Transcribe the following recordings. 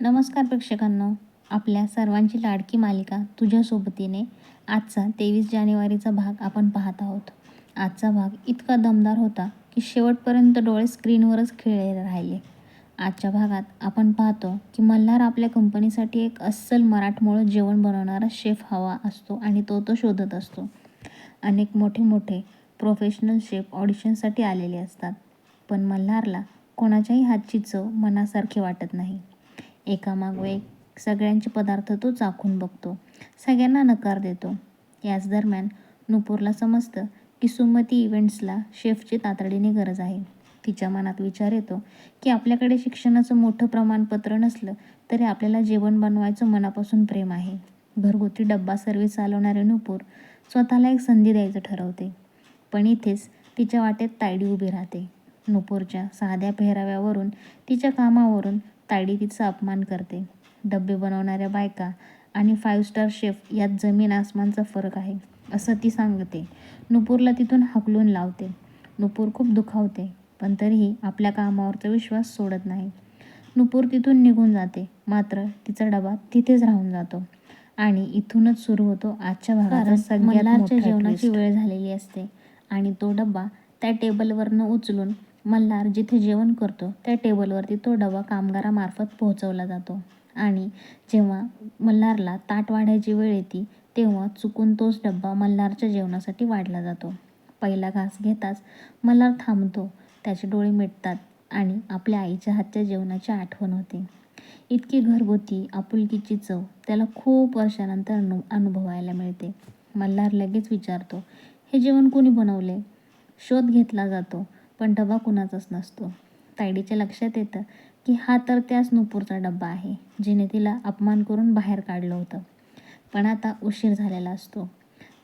नमस्कार प्रेक्षकांनो. आपल्या सर्वांची लाडकी मालिका तुझ्या सोबतीने आजचा तेवीस जानेवारीचा भाग आपण पाहत आहोत. आजचा भाग इतका दमदार होता की शेवटपर्यंत डोळे स्क्रीनवरच खेळले राहिले. आजच्या भागात आपण पाहतो की मल्हार आपल्या कंपनीसाठी एक अस्सल मराठमोळं जेवण बनवणारा शेफ हवा असतो आणि तो तो शोधत असतो. अनेक मोठे मोठे प्रोफेशनल शेफ ऑडिशनसाठी आलेले असतात. पण मल्हारला कोणाच्याही हातची चव मनासारखी वाटत नाही. एकामागो एक सगळ्यांचे पदार्थ तो चाखून बघतो. सगळ्यांना नकार देतो. याच दरम्यान नुपूरला समजतं की सुमती इव्हेंट्सला शेफची तातडीने गरज आहे. तिच्या मनात विचार येतो की आपल्याकडे शिक्षणाचं मोठं प्रमाणपत्र नसलं तरी आपल्याला जेवण बनवायचं मनापासून प्रेम आहे. घरगुती डब्बा सर्व्हिस चालवणारे नुपूर स्वतःला एक संधी द्यायचं ठरवते. पण इथेच तिच्या वाटेत तायडी उभी राहते. नुपूरच्या साध्या पेहराव्यावरून तिच्या कामावरून तायडी तिचा अपमान करते. डब्बे बनवणाऱ्या बायका आणि फाईव्ह स्टार शेफ यात जमीन आसमानचा फरक आहे असं ती सांगते. नुपूरला तिथून हकलून लावते. नुपूर खूप दुखावते पण तरीही आपल्या कामावरचा विश्वास सोडत नाही. नुपूर तिथून निघून जाते मात्र तिचा डबा तिथेच राहून जातो आणि इथूनच सुरू होतो आजच्या भागाचा जेवणाची. वेळ झालेली असते आणि तो डबा त्या टेबलवरनं उचलून मल्हार जिथे जेवण करतो त्या टेबलवरती तो डबा कामगारामार्फत पोहोचवला जातो. आणि जेव्हा मल्हारला ताट वाढायची वेळ येते तेव्हा चुकून तोच डब्बा मल्हारच्या जेवणासाठी वाढला जातो. पहिला घास घेताच मल्हार थांबतो त्याचे डोळे मिटतात आणि आपल्या आईच्या हातच्या जेवणाची आठवण होते. इतकी घरगुती आपुलकीची चव त्याला खूप वर्षानंतर अनु अनुभवायला मिळते. मल्हार लगेच विचारतो हे जेवण कोणी बनवले? शोध घेतला जातो. पण डबा कुणाचाच नसतो. तायडीच्या लक्षात येतं की हा तर त्याच नुपूरचा डब्बा आहे जिने तिला अपमान करून बाहेर काढलं होतं. पण आता उशीर झालेला असतो.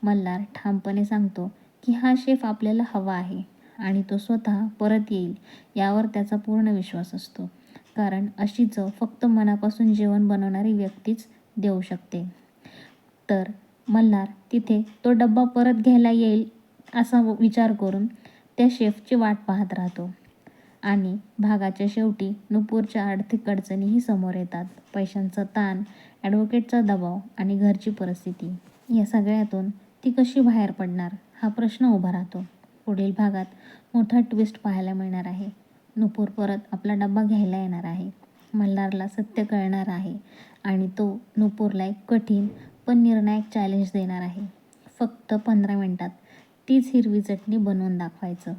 मल्हार ठामपणे सांगतो की हा शेफ आपल्याला हवा आहे आणि तो स्वतः परत येईल यावर त्याचा पूर्ण विश्वास असतो. कारण अशी चव फक्त मनापासून जेवण बनवणारी व्यक्तीच देऊ शकते. तर मल्हार तिथे तो डब्बा परत घ्यायला येईल असा विचार करून त्या शेफची वाट पाहत राहतो. आणि भागाच्या शेवटी नुपूरच्या आर्थिक अडचणीही समोर येतात. पैशांचा ताण ॲडव्होकेटचा दबाव आणि घरची परिस्थिती या सगळ्यातून ती कशी बाहेर पडणार हा प्रश्न उभा राहतो. पुढील भागात मोठा ट्विस्ट पाहायला मिळणार आहे. नुपूर परत आपला डब्बा घ्यायला येणार आहे. मल्हारला सत्य कळणार आहे आणि तो नुपूरला एक कठीण पण निर्णायक चॅलेंज देणार आहे. फक्त पंधरा मिनटात तीच हिरवी चटणी बनवून दाखवायचं.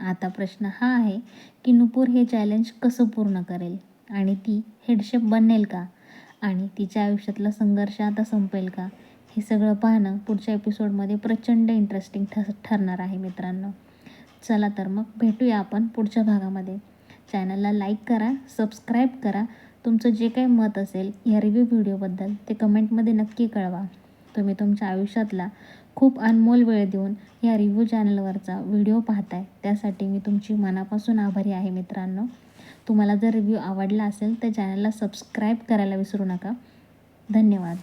आता प्रश्न हा आहे की नुपूर हे चॅलेंज कसं पूर्ण करेल? आणि ती हेडशेप बनेल का? आणि तिच्या आयुष्यातला संघर्ष आता संपेल का? हे सगळं पाहणं पुढच्या एपिसोडमध्ये प्रचंड इंटरेस्टिंग ठ ठरणार आहे मित्रांनो. चला तर मग भेटूया आपण पुढच्या भागामध्ये. चॅनलला लाईक करा सबस्क्राईब करा. तुमचं जे काही मत असेल या रिव्ह्यू व्हिडिओबद्दल ते कमेंटमध्ये नक्की कळवा. तुम्ही तुमच्या आयुष्यातला खूप अनमोल वेळ देऊन या रिव्ह्यू चॅनलवरचा व्हिडिओ पाहताय. त्यासाठी मी तुमची मनापासून आभारी आहे मित्रांनो. तुम्हाला जर रिव्ह्यू आवडला असेल तर चॅनलला सबस्क्राईब करायला विसरू नका. धन्यवाद.